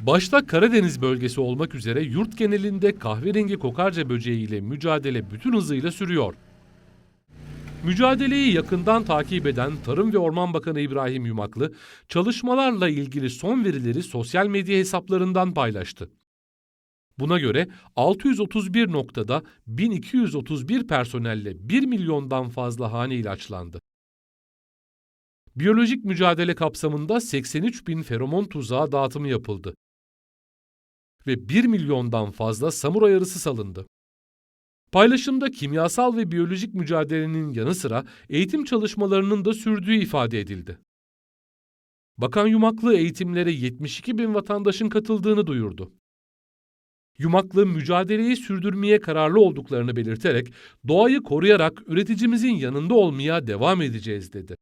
Başta Karadeniz bölgesi olmak üzere yurt genelinde kahverengi kokarca böceği ile mücadele bütün hızıyla sürüyor. Mücadeleyi yakından takip eden Tarım ve Orman Bakanı İbrahim Yumaklı, çalışmalarla ilgili son verileri sosyal medya hesaplarından paylaştı. Buna göre 631 noktada 1231 personelle 1 milyondan fazla hane ilaçlandı. Biyolojik mücadele kapsamında 83 bin feromon tuzağı dağıtımı yapıldı. Ve 1 milyondan fazla samuray arısı salındı. Paylaşımda kimyasal ve biyolojik mücadelenin yanı sıra eğitim çalışmalarının da sürdüğü ifade edildi. Bakan Yumaklı eğitimlere 72 bin vatandaşın katıldığını duyurdu. Yumaklı mücadeleyi sürdürmeye kararlı olduklarını belirterek doğayı koruyarak üreticimizin yanında olmaya devam edeceğiz dedi.